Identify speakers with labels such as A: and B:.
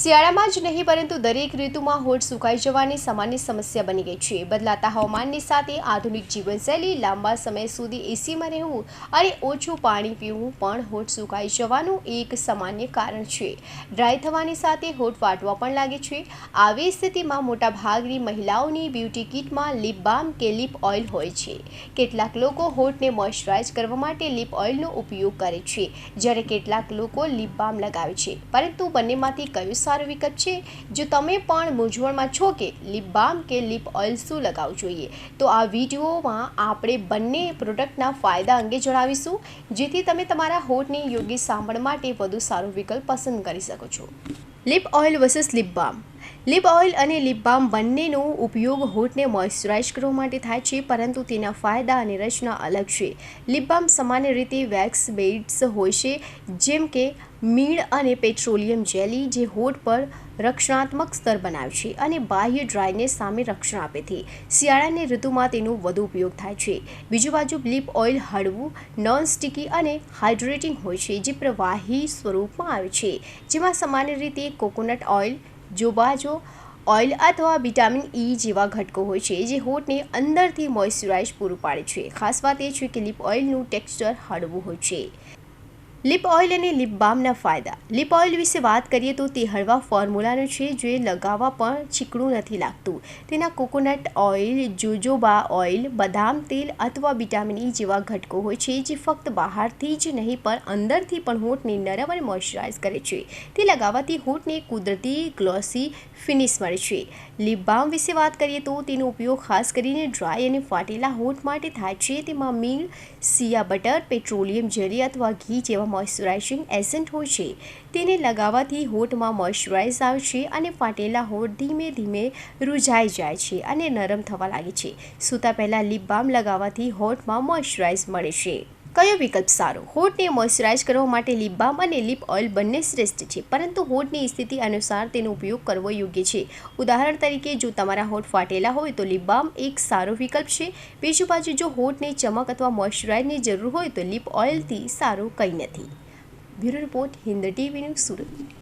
A: શિયાળામાં જ નહીં, પરંતુ દરેક ઋતુમાં હોઠ સુકાઈ જવાની સામાન્ય સમસ્યા બની ગઈ છે. બદલાતા હવામાનની સાથે આધુનિક જીવનશૈલી લાંબા સમય સુધી એસીમાં રહેવું અને ઓછું પાણી પીવું પણ હોઠ સુકાઈ જવાનું એક સામાન્ય કારણ છે. ડ્રાય થવાની સાથે હોઠ ફાટવા પણ લાગે છે. આવી સ્થિતિમાં મોટાભાગની મહિલાઓની બ્યુટી કિટમાં લીપ બામ કે લીપ ઓઇલ હોય છે. કેટલાક લોકો હોઠને મોઇશ્ચરાઇઝ કરવા માટે લીપ ઓઇલનો ઉપયોગ કરે છે, જ્યારે કેટલાક લોકો લીપ બામ લગાવે છે. પરંતુ બંનેમાંથી કયું સારો વિકલ્પ છે. જો તમે પણ મૂંઝવણમાં છો કે લિપ બામ કે લિપ ઓઇલ શું લગાવવું જોઈએ, તો આ વિડીયોમાં આપણે બંને પ્રોડક્ટના ફાયદા અંગે જણાવીશું. જેથી તમે તમારા હોઠની યોગ્ય સાંભળ માટે વધુ સારો વિકલ્પ પસંદ કરી શકો છો. Lip oil versus lip balm lip oil અને લીપ બામ બંનેનો ઉપયોગ હોઠને મોઇશ્ચરાઇઝ કરવા માટે થાય છે, પરંતુ તેના ફાયદા અને રચના અલગ છે. લીપ બામ સામાન્ય રીતે વેક્સ બેડ્સ હોય છે, જેમ કે મીણ અને પેટ્રોલિયમ જેલી, જે હોઠ પર રક્ષણાત્મક સ્તર બનાવે છે અને બાહ્ય ડ્રાયનેસ સામે રક્ષણ આપે છે. શિયાળાની ઋતુમાં તેનો વધુ ઉપયોગ થાય છે. બીજી બાજુ, લિપ ઓઇલ હળવું નોન સ્ટિકી અને હાઇડ્રેટિંગ હોય છે, જે પ્રવાહી સ્વરૂપમાં આવે છે, જેમાં સામાન્ય રીતે કોકોનટ ઓઇલ જોબાજો, ઓઇલ અથવા વિટામિન ઈ જેવા ઘટકો હોય છે જે હોઠને અંદરથી મોઇશ્ચરાઇઝ પૂરું પાડે છે. ખાસ વાત એ છે કે લિપ ઓઇલનું ટેક્સચર હળવું હોય છે. લિપ ઓઇલ અને લિપ બામના ફાયદા. લિપ ઓઇલ વિશે વાત કરીએ તો તે હળવા ફોર્મ્યુલાનું છે જે લગાવવા પણ ચીકણું નથી લાગતું. તેના કોકોનટ ઓઇલ, જોજોબા ઓઇલ, બદામ તેલ અથવા વિટામિન ઈ જેવા ઘટકો હોય છે જે ફક્ત બહારથી જ નહીં પણ અંદરથી પણ હોઠને નરમ અને મોઇશ્ચરાઇઝ કરે છે. તે લગાવવાથી હોઠને કુદરતી, ગ્લોસી ફિનિશ મળે છે. લિપ બામ વિશે વાત કરીએ તો તેનો ઉપયોગ ખાસ કરીને ડ્રાય અને ફાટેલા હોઠ માટે થાય છે. તેમાં મીણ સિયા બટર, પેટ્રોલિયમ, જેલી અથવા ઘી જેવા મોઇશ્ચરાઇઝિંગ એસેન્ટ હોય છે. તેને લગાવવાથી હોઠમાં મોઇશ્ચરાઇઝ આવે છે અને ફાટેલા હોઠ ધીમે ધીમે રૂઝાઈ જાય છે અને નરમ થવા લાગે છે. સૂતા પહેલાં લીપ બામ લગાવવાથી હોઠમાં મોઇશ્ચરાઇઝ મળે છે. કયો વિકલ્પ સારો? હોઠને મોઇશ્ચરાઇઝ કરવા માટે લીપ બામ અને લિપ ઓઇલ બંને શ્રેષ્ઠ છે, પરંતુ હોઠની સ્થિતિ અનુસાર તેનો ઉપયોગ કરવો યોગ્ય છે. ઉદાહરણ તરીકે, જો તમારા હોઠ ફાટેલા હોય તો લીપ બામ એક સારો વિકલ્પ છે. બીજી બાજુ, જો હોઠને ચમક અથવા મોઇશ્ચરાઇઝની જરૂર હોય તો લિપ ઓઇલથી સારું કંઈ નથી. Bureau report, Hind TV news Surat.